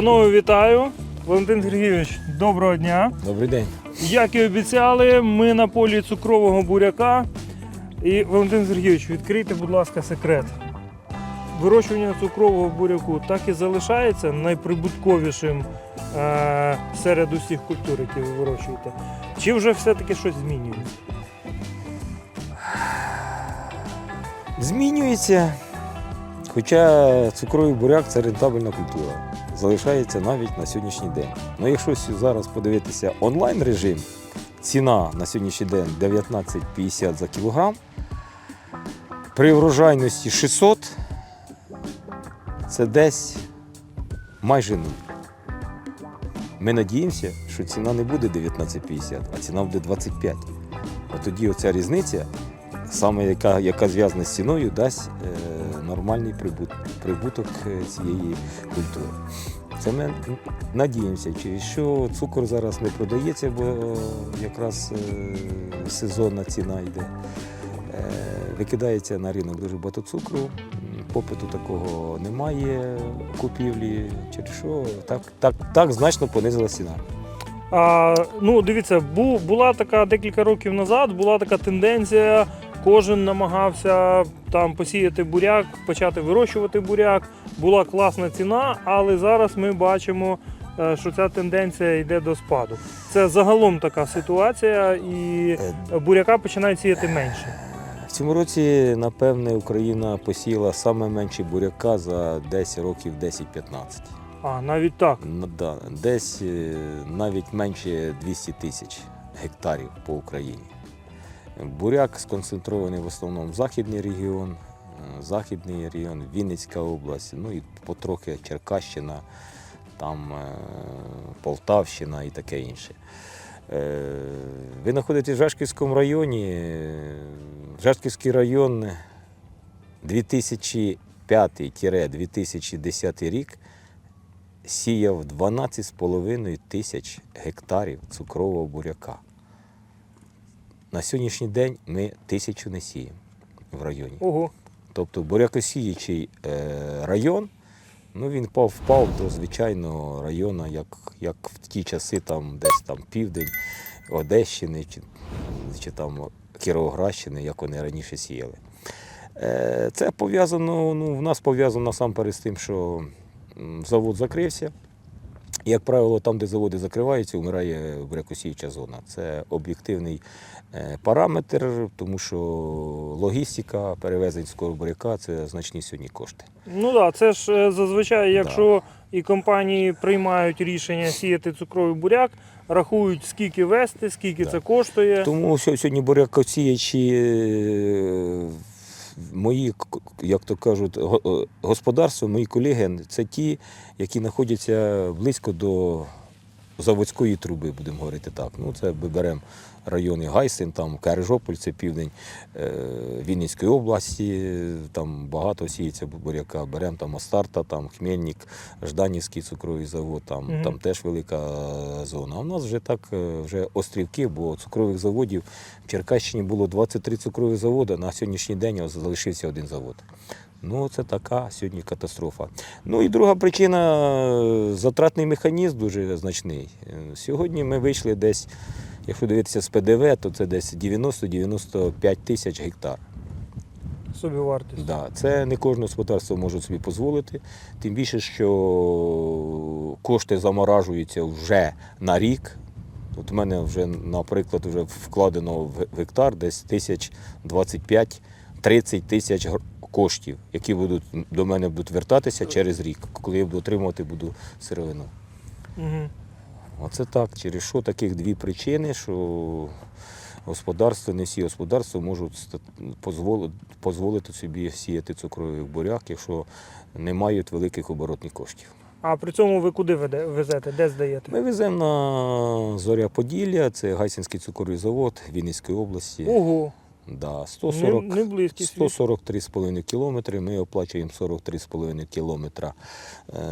Панове, вітаю! Валентин Сергійович, доброго дня. Добрий день. Як і обіцяли, ми на полі цукрового буряка. І Валентин Сергійович, відкрийте, будь ласка, секрет. Вирощування цукрового буряку так і залишається найприбутковішим е- серед усіх культур, які ви вирощуєте. Чи вже все-таки щось змінюється? Змінюється. Хоча цукровий буряк це рентабельна культура. Залишається навіть на сьогоднішній день. Ну, якщо зараз подивитися онлайн режим, ціна на сьогоднішній день 19,50 за кілограм. При врожайності 600 це десь майже нуль. Ми надіємося, що ціна не буде 19,50, а ціна буде 25. От тоді оця різниця саме яка, яка зв'язана з ціною, дасть е, нормальний прибут, прибуток е, цієї культури. Це ми надіємося, через що цукор зараз не продається, бо е, якраз е, сезонна ціна йде. Е, викидається на ринок дуже багато цукру, попиту такого немає купівлі, через що так, так, так значно понизилася ціна. А, ну, дивіться, бу, була така декілька років назад, була така тенденція. Кожен намагався там посіяти буряк, почати вирощувати буряк. Була класна ціна, але зараз ми бачимо, е, що ця тенденція йде до спаду. Це загалом така ситуація, і буряка починають сіяти менше. В цьому році, напевне, Україна посіяла саме менше буряка за десь років 10-15. А навіть так. Да, десь е, навіть менше 200 тисяч гектарів по Україні. Буряк сконцентрований в основному в західний регіон, е, західний регіон, Вінницька область, ну і потрохи Черкащина, там е, Полтавщина і таке інше. Е, Ви знаходитесь в Жашківському районі. Жашківський район 2005-2010 рік сіяв 12,5 тисяч гектарів цукрового буряка. На сьогоднішній день ми тисячу не сіємо в районі. Ого. Тобто бурякосіючий е, район, ну він впав, впав до звичайного району, як, як в ті часи, там, десь там південь Одещини чи, чи там Кіровоградщини, як вони раніше сіяли. Е, це пов'язано, ну, в нас пов'язано насамперед з тим, що завод закрився. Як правило, там, де заводи закриваються, вмирає бурякосіюча зона. Це об'єктивний е, параметр, тому що логістика перевезень скоро буряка це значні сьогодні кошти. Ну так, це ж е, зазвичай, якщо і компанії приймають рішення сіяти цукровий буряк, рахують, скільки вести, скільки Да. це коштує. Тому сьогодні бурякосіячі е, мої, як то кажуть, е, мої колеги, це ті, які знаходяться близько до заводської труби, будемо говорити так. Ну, це ми беремо райони Гайсин, там Кережополь, це південь е, Вінницької області, там багато сіється буряка. Беремо там Астарта, там Хмельник, Жданівський цукровий завод, там, Мгм. там теж велика зона. А у нас вже так е, вже острівки, бо цукрових заводів в Черкащині було 23 цукрові заводи, на сьогоднішній день залишився один завод. Ну, це така сьогодні катастрофа. Ну і друга причина е, затратний механізм дуже значний. Е, Сьогодні ми вийшли десь, якщо дивитися з ПДВ, то це десь 90-95 тисяч гектар. Собі вартість. Да, це не кожне господарство може собі дозволити. Тим більше, що кошти заморажуються вже на рік. От у мене вже, наприклад, вже вкладено в гектар десь тисяч 25-30 тисяч коштів, які будуть до мене будуть вертатися через рік, коли я буду отримувати буду сировину. Угу. Оце так. Через що таких дві причини, що господарство, не всі господарства можуть дозволити собі сіяти цукровий буряк, якщо не мають великих оборотних коштів. А при цьому ви куди везете? Де здаєте? Ми веземо на Зоря Поділля, це Гайсинський цукровий завод Вінницької області. Ого, Да, 140, не, не близький 143,5 кілометри. Ми оплачуємо 43,5 кілометра е,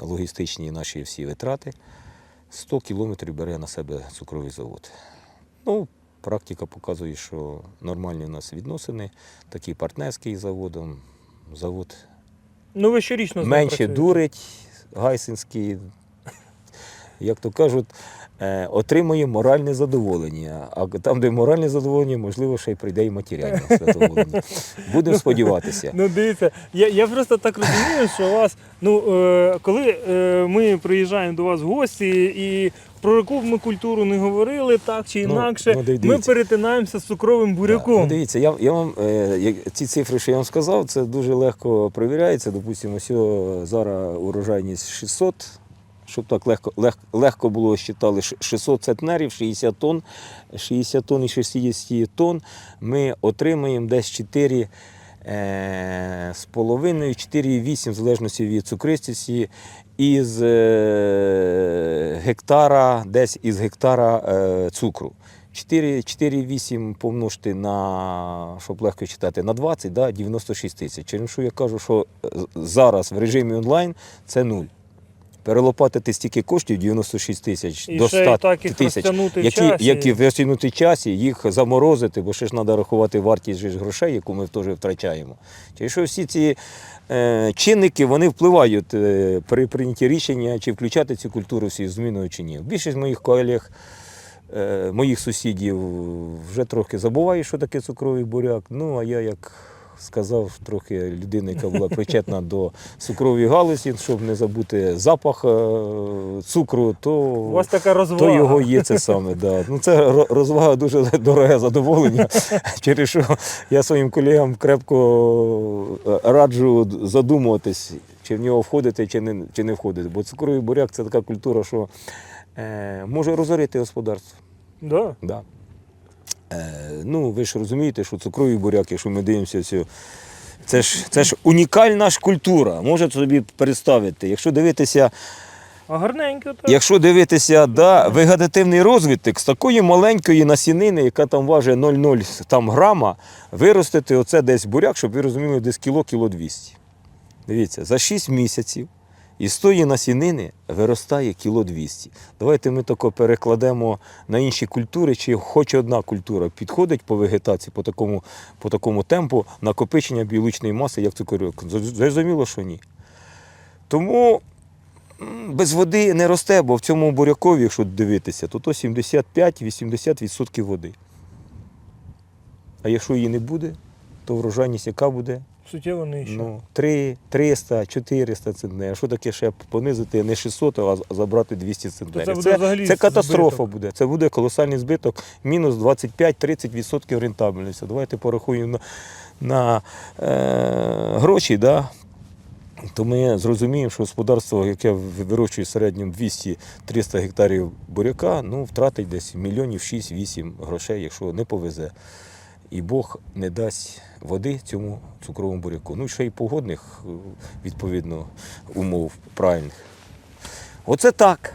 логістичні наші всі витрати. 100 кілометрів бере на себе цукровий завод. Ну, практика показує, що нормальні у нас відносини, такі партнерські з заводом. Завод Ну ви щорічно менше працюєте? дурить, Гайсинський, як то кажуть, отримує моральне задоволення. А там, де моральне задоволення, можливо, ще й прийде і матеріальне задоволення. Будемо сподіватися. Ну, дивіться, я, я просто так розумію, що у вас, ну, е, коли е, ми приїжджаємо до вас в гості і про яку ми культуру не говорили, так чи Ну, інакше, ну, дивіться. ми перетинаємося з цукровим буряком. ну, дивіться, я, я вам е, ці цифри, що я вам сказав, це дуже легко перевіряється. Допустимо, зараз урожайність 600, щоб так легко, лег, легко було считали, 600 центнерів, 60 тонн, 60 тонн і 60 тонн ми отримаємо десь 4 е, з половиною, 4,8 в залежності від цукристості, із е, гектара, десь із гектара е, цукру. 4,8 помножити на, щоб легко читати, на 20, да, 96 тисяч. Через що я кажу, що зараз в режимі онлайн це нуль. Перелопатити стільки коштів 96 тисяч І до ще 100 так їх тисяч, які, які в розтягнутій часі їх заморозити, бо ще ж треба рахувати вартість грошей, яку ми теж втрачаємо. Через що всі ці е, чинники вони впливають е, при прийнятті рішення, чи включати цю культуру всі зміною чи ні. Більшість моїх колег, е, моїх сусідів вже трохи забувають, що таке цукровий буряк. Ну, а я як. Сказав трохи людина, яка була причетна до цукрової галузі, щоб не забути запах е, цукру, то У вас така розвага. то його є це саме. Да. Ну, це розвага дуже дороге задоволення. Через що я своїм колегам крепко е, раджу задумуватись, чи в нього входити, чи не, чи не входити. Бо цукровий буряк це така культура, що е, може розорити господарство. Да. Да. Е, ну, ви ж розумієте, що цукровий буряк, якщо ми дивимося цю. Це ж, це ж унікальна ж культура. Можете собі представити. Якщо дивитися гарненько так. Якщо дивитися да, вегетативний розвиток з такої маленької насінини, яка там важить 0,0 там грама, виростити оце десь буряк, щоб ви розуміли, десь кіло, кіло 200. Дивіться, за 6 місяців із тої насінини виростає кіло 200. Давайте ми тако перекладемо на інші культури, чи хоч одна культура підходить по вегетації, по такому, по такому темпу накопичення біологічної маси, як цукорок. Зрозуміло, що ні. Тому без води не росте, бо в цьому бурякові, якщо дивитися, то, то 75-80% води. А якщо її не буде, то врожайність яка буде? Суттєво нижче. Ну, 3, 300, 400 центнерів. А що таке ще понизити не 600, а забрати 200 центнерів? це це, це катастрофа збиток. буде. Це буде колосальний збиток, мінус 25-30% рентабельності. Давайте порахуємо на, на е, гроші. Да? То ми зрозуміємо, що господарство, яке вирощує в середньому 200-300 гектарів буряка, ну, втратить десь мільйонів 6-8 грошей, якщо не повезе. І Бог не дасть води цьому цукровому буряку. Ну ще й погодних, е, відповідно, умов правильних. Оце так.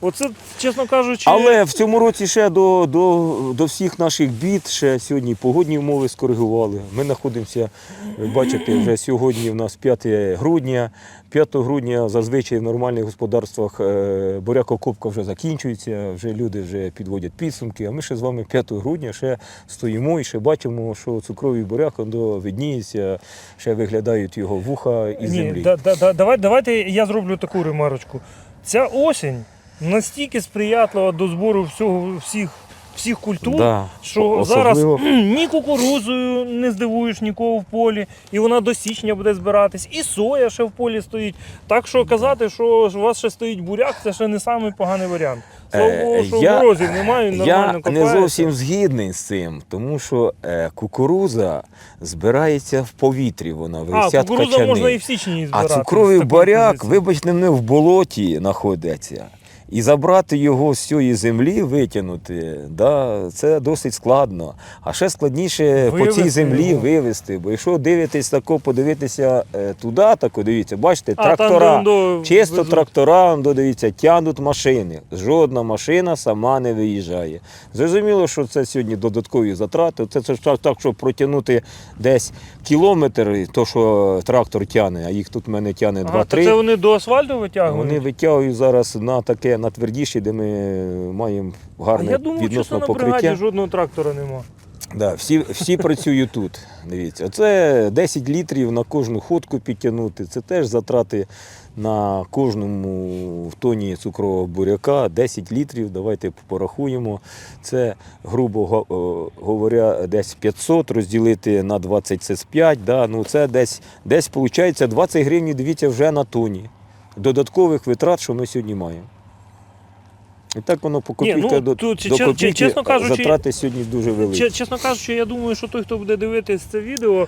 Оце, чесно кажучи, Але в цьому році ще до, до, до всіх наших бід ще сьогодні погодні умови скоригували. Ми знаходимося, ви бачите, вже сьогодні в нас 5 грудня. 5 грудня зазвичай в нормальних господарствах е, бурякокопка вже закінчується, вже люди вже підводять підсумки. А ми ще з вами 5 грудня ще стоїмо і ще бачимо, що цукровий буряк видніється, ще виглядають його вуха і Ні, землі. да, да, да, давай, давайте я зроблю таку ремарочку. Ця осінь настільки сприятлива до збору всього, всіх, всіх культур, Да. що Особливо- зараз ні кукурузою не здивуєш нікого в полі, і вона до січня буде збиратись, і соя ще в полі стоїть. Так що казати, що у вас ще стоїть буряк, це ще не самий поганий варіант. Слава Е, Богу, що я- морозів немає, він Я нормально не зовсім згідний з цим, тому що е, кукуруза збирається в повітрі, вона А, висять кукуруза качани. можна і в січні А збирати. цукровий з такої баряк, вибачте мене, в болоті знаходиться. І забрати його з цієї землі, витягнути, да, це досить складно. А ще складніше по цій землі його. вивезти. Бо якщо дивитись тако, подивитися е, туди, тако дивіться, бачите, А, трактора. де он до- Чисто везуть. трактора, ну, дивіться, тягнуть машини. Жодна машина сама не виїжджає. Зрозуміло, що це сьогодні додаткові затрати. Це, це так, щоб протягнути десь кілометр, то що трактор тягне, а їх тут в мене тягне Ага, то 2-3. це вони до асфальту витягують? Вони витягують зараз на таке на твердіше, де ми маємо а гарне я думав, що відносно на бригаді жодного трактора нема. Да, всі, всі працюють тут. Дивіться, оце 10 літрів на кожну ходку підтягнути. Це теж затрати на кожному в тоні цукрового буряка. 10 літрів. Давайте порахуємо. Це, грубо е, говоря, десь 500 розділити на 20 це 5. Да? Ну, це десь, десь виходить 20 гривень, дивіться, вже на тоні. Додаткових витрат, що ми сьогодні маємо. І так воно по копійка ну, до, тут, до че- копійки, чесно кажучи, затрати сьогодні дуже великі. Чесно кажучи, я думаю, що той, хто буде дивитись це відео,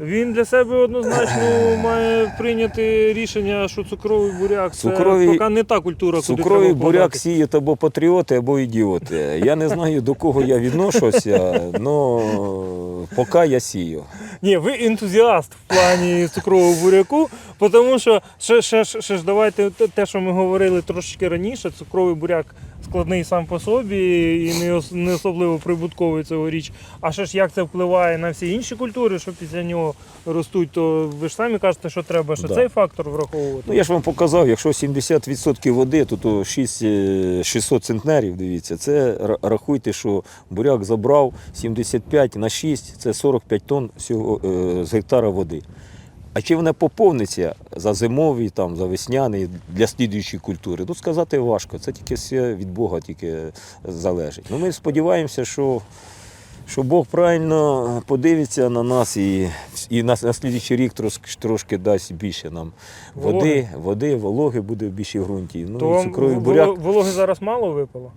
він для себе однозначно має прийняти рішення, що цукровий буряк це Цукровий- поки не та культура, куди Цукровий буряк вкладати. сіють або патріоти, або ідіоти. Я не знаю, до кого я відношуся, але поки я сію. Ні, ви ентузіаст в плані цукрового буряку, тому що ще, ще, ще, ще ж давайте те- те, що ми говорили трошечки раніше, цукровий буряк складний сам по собі і не, ос- не особливо прибутковий цьогоріч. А ще ж як це впливає на всі інші культури, що після нього ростуть, то ви ж самі кажете, що треба ще Да. цей фактор враховувати. Ну я ж вам показав, якщо 70% води, то, то 6, е, 600 центнерів, дивіться, це рахуйте, що буряк забрав 75 на 6, це 45 тонн всього е, з гектара води. А чи вона поповниться за зимовий, там, за весняний для слідуючої культури? Ну, сказати важко. Це тільки все від Бога тільки залежить. Ну, ми сподіваємося, що, що Бог правильно подивиться на нас і, і на, на слідуючий рік трошки, трошки дасть більше нам води, Вологи. води, вологи буде в більшій ґрунті. Ну, то і цукровий буряк вологи зараз мало випало?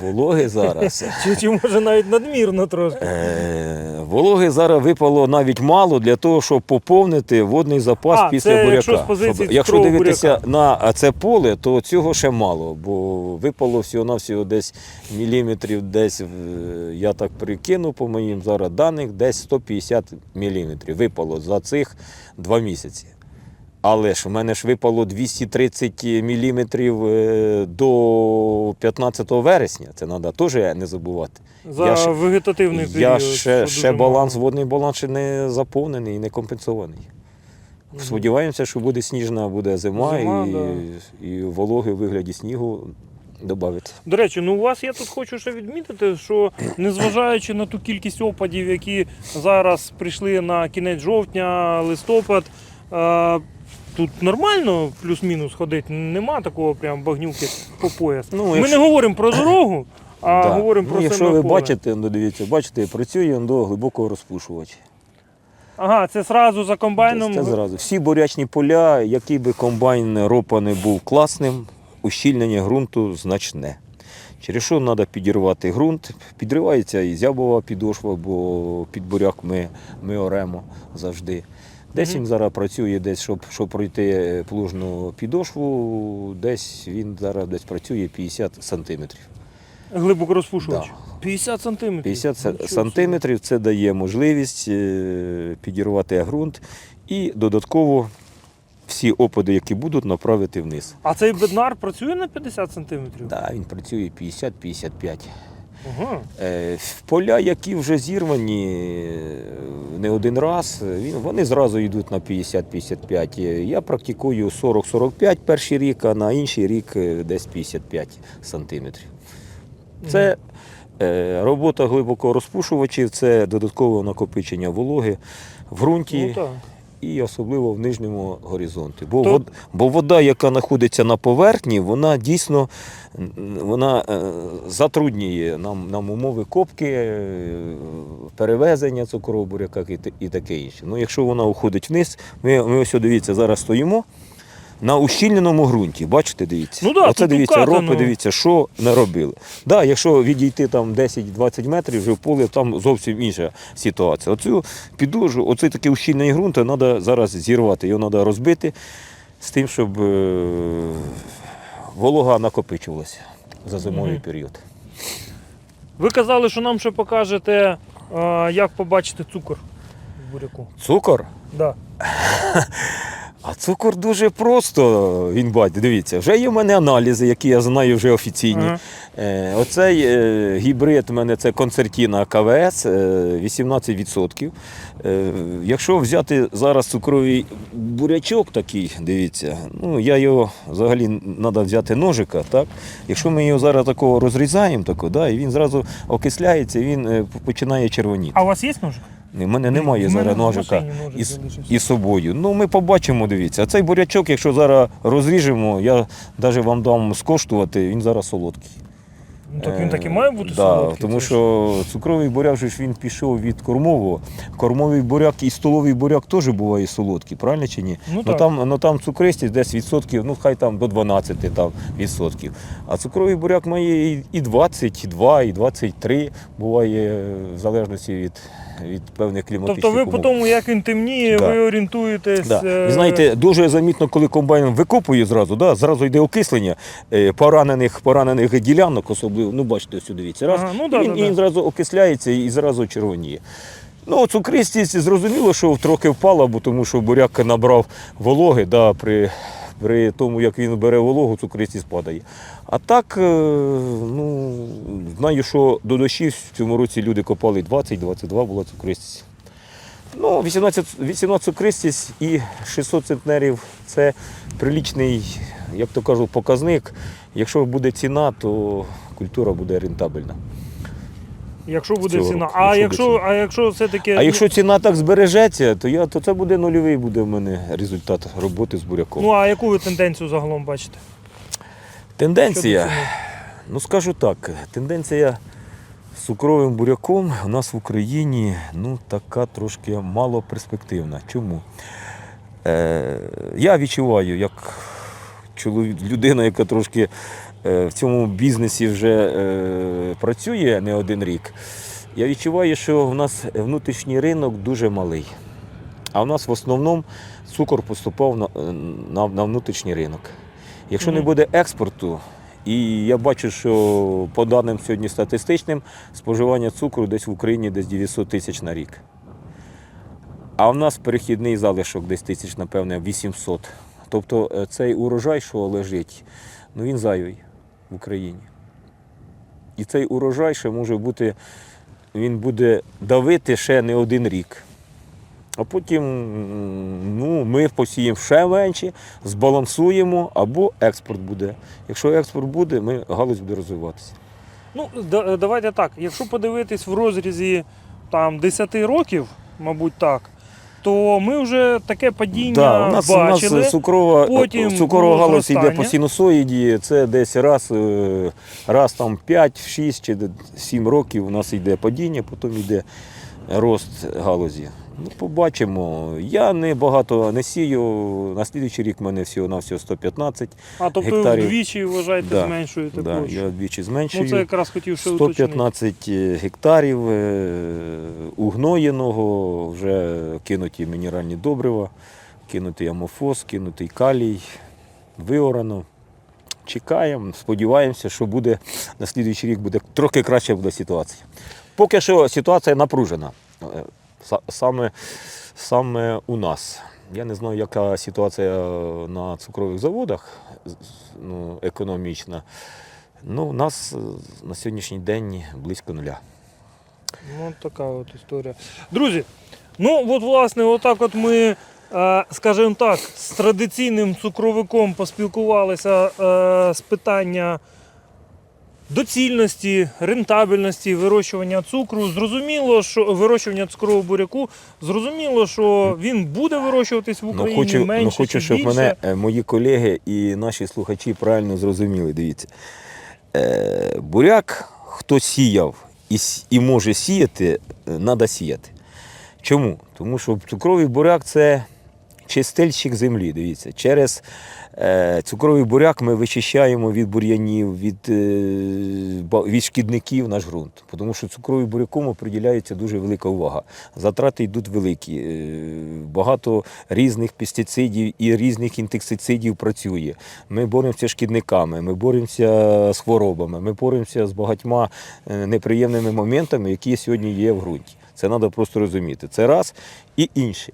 Вологи зараз. Чи, чи може навіть надмірно трошки? Е, Вологи зараз випало навіть мало для того, щоб поповнити водний запас А, після це буряка. якщо з позиції Щоб- якщо дивитися буряка. на це поле, то цього ще мало, бо випало всього-навсього десь міліметрів, десь я так прикину по моїм зараз даних, десь 150 міліметрів випало за цих два місяці. Але ж у мене ж випало 230 міліметрів е, до 15 вересня. Це треба теж не забувати. За я вегетативний період. Я ще, ще баланс, мало. водний баланс ще не заповнений і не компенсований. Мгм. Сподіваємося, що буде сніжна, буде зима, Зима, і, да. і вологи в вигляді снігу додати. До речі, ну у вас я тут хочу ще відмітити, що незважаючи на ту кількість опадів, які зараз прийшли на кінець жовтня, листопад, е, тут нормально плюс-мінус ходити. Нема такого прям багнюки по пояс. Ну, Ми якщо- не говоримо про дорогу, а Да. говоримо ну, про якщо ви поле. бачите, ну, дивіться, бачите, працює до глибокого розпушувача. Ага, це зразу за комбайном. Це зразу. Всі бурячні поля, який би комбайн ропа не був класним, ущільнення ґрунту значне. Через що треба підірвати ґрунт. Підривається і зябова підошва, бо під буряк ми, ми оремо завжди. Десь він зараз працює, десь, щоб, щоб пройти плужну підошву, десь він зараз десь працює 50 сантиметрів. Глибоко розпушувач. Да. 50 сантиметрів. 50 Нічого сантиметрів це дає можливість е, підірвати ґрунт і додатково всі опади, які будуть, направити вниз. А цей беднар працює на 50 сантиметрів? Да, він працює 50-55. Ага. Е, Поля, які вже зірвані е, не один раз, е, вони зразу йдуть на 50-55. Е, Я практикую 40-45 перший рік, а на інший рік десь 55 сантиметрів. Це робота глибокого розпушувачів, це додаткове накопичення вологи в ґрунті Ну. І особливо в нижньому горизонті. Бо, То- вод, бо вода, яка знаходиться на поверхні, вона дійсно вона, е, затруднює нам, нам умови копки, е, перевезення цукрового буряка і, і таке інше. Ну, якщо вона уходить вниз, ми, ми ось дивіться, зараз стоїмо. На ущільненому ґрунті, бачите, дивіться. Ну да, Оце тут дивіться, укатано. ропи, дивіться, що не робили. Да, якщо відійти там 10-20 метрів, вже в полі там зовсім інша ситуація. Оцю підожу, оцей такий ущільний ґрунт треба зараз зірвати, його треба розбити з тим, щоб е, волога накопичувалася за зимовий Мгм. період. Ви казали, що нам ще покажете, е, як побачити цукор в буряку. Цукор? Да. А цукор дуже просто він бачить. Дивіться, вже є в мене аналізи, які я знаю вже офіційні. Ага. Е, оцей е, гібрид у мене це концертіна КВС, е, 18%. Е, якщо взяти зараз цукровий бурячок такий, дивіться, ну я його взагалі треба взяти ножика. Так? Якщо ми його зараз такого розрізаємо, тако, да, і він зразу окисляється, він е, починає червоніти. А у вас є ножик? У мене немає зараз ножика із, із собою. Ну, ми побачимо, дивіться. А цей бурячок, якщо зараз розріжемо, я навіть вам дам скоштувати, він зараз солодкий. Ну так він так і має бути Е, да, солодкий. Тому що цукровий буряк же ж він пішов від кормового. Кормовий буряк і столовий буряк теж буває солодкий, правильно чи ні? Ну, Ну, так. там, ну там цукристість десь відсотків, ну хай там до 12 там, відсотків. А цукровий буряк має і- і 22, і 23, буває в залежності від, від певних кліматичних Тобто ви умов. по тому, як він темніє, Да. ви орієнтуєтесь. Да. е, Ви знаєте, дуже замітно, коли комбайн викопує зразу, да, зразу йде окислення е, поранених, поранених ділянок, особливо, ну бачите, ось дивіться, раз, Ага, ну да, і він, да, і він да. зразу окисляється і зразу червоніє. Ну, цукристість зрозуміло, що трохи впала, бо тому що буряк набрав вологи, да, при, при тому, як він бере вологу, цукристість падає. А так, е, ну, знаю, що до дощів в цьому році люди копали 20-22 була цукристість. Ну, 18, 18 цукристість і 600 центнерів це прилічний, як то кажуть, показник. Якщо буде ціна, то культура буде рентабельна. Якщо буде ціна. року, А якщо а якщо все-таки. А якщо ціна так збережеться, то, я, то це буде нульовий буде в мене результат роботи з буряком. Ну а яку ви тенденцію загалом бачите? Тенденція, ну скажу так, тенденція з цукровим буряком у нас в Україні ну, така трошки мало перспективна. Чому? Е, я відчуваю, як чоловік, людина, яка трошки в цьому бізнесі вже е, працює не один рік, я відчуваю, що в нас внутрішній ринок дуже малий. А в нас в основному цукор поступав на, на, на внутрішній ринок. Якщо не буде експорту, і я бачу, що по даним сьогодні статистичним, споживання цукру десь в Україні десь 900 тисяч на рік. А в нас перехідний залишок десь тисяч, напевне, 800. Тобто е, цей урожай, що лежить, ну він зайвий в Україні. І цей урожай ще може бути, він буде давити ще не один рік. А потім ну, ми посіємо ще менше, збалансуємо, або експорт буде. Якщо експорт буде, ми, галузь буде розвиватися. Ну, давайте так. Якщо подивитись в розрізі там 10 років, мабуть, так, то ми вже таке падіння Да, у нас, у нас цукрова, потім цукрова галузь йде по синусоїді, це десь раз, е, раз там 5, 6 чи 7 років у нас йде падіння, потім йде рост галузі. Ну, побачимо. Я не багато не сію. На слідуючий рік в мене всього на всього 115. а тобто гектарів. вдвічі вважаєте, Да, зменшуєте Да, площу. я двічі зменшую. Ну це якраз хотів ще уточнити. 115 гектарів е, угноєного, вже кинуті мінеральні добрива, кинутий амофос, кинутий калій, виорано. Чекаємо, сподіваємося, що буде на слідуючий рік буде трохи краще буде ситуація. Поки що ситуація напружена. Са- Саме, саме у нас. Я не знаю, яка ситуація на цукрових заводах ну, економічна. Ну, у нас е, на сьогоднішній день близько нуля. Ну, така от історія. Друзі, ну от власне, отак от ми, е, скажімо так, з традиційним цукровиком поспілкувалися е, з питання доцільності, рентабельності вирощування цукру. Зрозуміло, що вирощування цукрового буряку, зрозуміло, що він буде вирощуватись в Ну хочу, менше ну, хочу чи щоб більше. мене е, мої колеги і наші слухачі правильно зрозуміли. Дивіться. Е, буряк, хто сіяв і, і може сіяти, треба сіяти. Чому? Тому що цукровий буряк це чистильщик землі. Дивіться, через е, цукровий буряк ми вичищаємо від бур'янів, від, е, від шкідників наш ґрунт. Тому що цукровий бурякому приділяється дуже велика увага. Затрати йдуть великі. Е, багато різних пестицидів і різних інсектицидів працює. Ми боремося з шкідниками, ми боремося з хворобами, ми боремося з багатьма е, неприємними моментами, які сьогодні є в ґрунті. Це треба просто розуміти. Це раз і інше.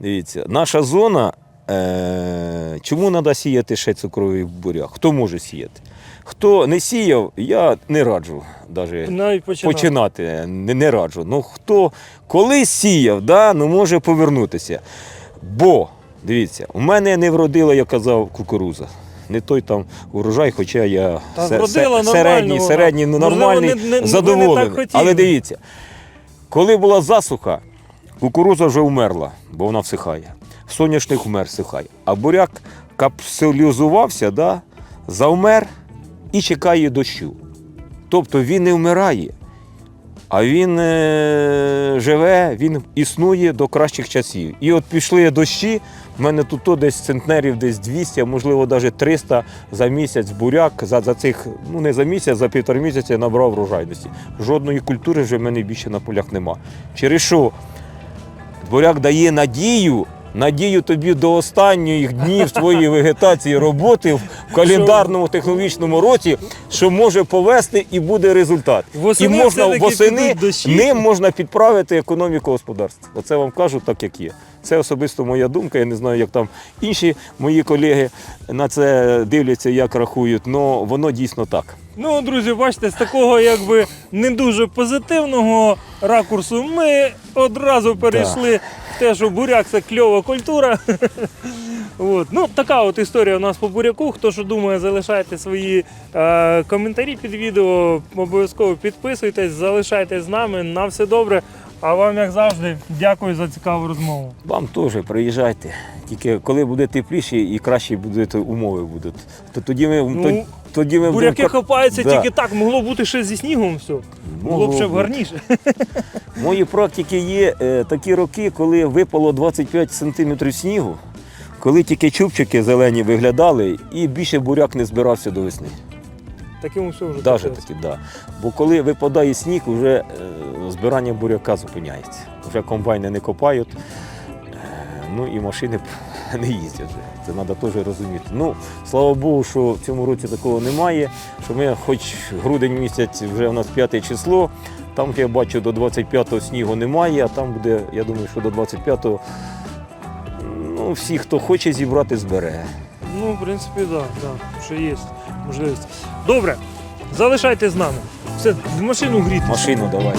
Дивіться, наша зона е, чому треба сіяти ще цукровий буряк? Хто може сіяти? Хто не сіяв, я не раджу навіть Навіть починати. починати, не, не раджу. Ну хто колись сіяв, да, ну може повернутися. Бо, дивіться, у мене не вродила, я казав, кукуруза. Не той там урожай, хоча я Та се- вродила се- середній, середній, ну, нормальний, задоволений. Але дивіться, коли була засуха, кукуруза вже вмерла, бо вона всихає. Соняшник вмер, всихає. А буряк капсулізувався, да, завмер і чекає дощу. Тобто він не вмирає, а він е, живе, він існує до кращих часів. І от пішли дощі. в мене тут то десь центнерів десь 200, можливо навіть 300 за місяць буряк. За, за цих, ну не за місяць, за півтора місяця я набрав врожайності. Жодної культури вже в мене більше на полях нема. Через що буряк дає надію. Надію тобі до останніх днів твоєї вегетації роботи в календарному технологічному році, що може повести і буде результат. Восени і можна все-таки восени підуть дощі. ним можна підправити економіку господарства. Оце вам кажу так, як є. Це особисто моя думка. Я не знаю, як там інші мої колеги на це дивляться, як рахують. але воно дійсно так. Ну, друзі, бачите, з такого якби не дуже позитивного ракурсу ми одразу перейшли в те, що буряк це кльова культура. От. Ну, така от історія у нас по буряку. Хто що думає, залишайте свої е, коментарі під відео. Обов'язково підписуйтесь, залишайтесь з нами. На все добре. А вам, як завжди, дякую за цікаву розмову. Вам теж приїжджайте. Тільки коли буде тепліше і кращі будуть умови будуть, то тоді ми Ну, тоді ми Буряки будемо- хапаються Да. тільки так, могло бути ще зі снігом все. Було б ще б гарніше. В моїй практиці є е, такі роки, коли випало 25 см снігу, коли тільки чубчики зелені виглядали, і більше буряк не збирався до весни. Таким все вже Даже таки, да. Бо коли випадає сніг, вже е, збирання буряка зупиняється. Вже комбайни не копають, ну і машини не їздять вже. Це треба теж розуміти. Ну, слава Богу, що в цьому році такого немає. Що ми, хоч грудень місяць, вже у нас п'яте число, там я бачу до 25-го снігу немає, а там буде, я думаю, що до 25-го ну, всі, хто хоче зібрати, збере. Ну, в принципі, так, да, да, ще є можливість. Добре, залишайтесь з нами. Все, в машину гріти. Машину давай.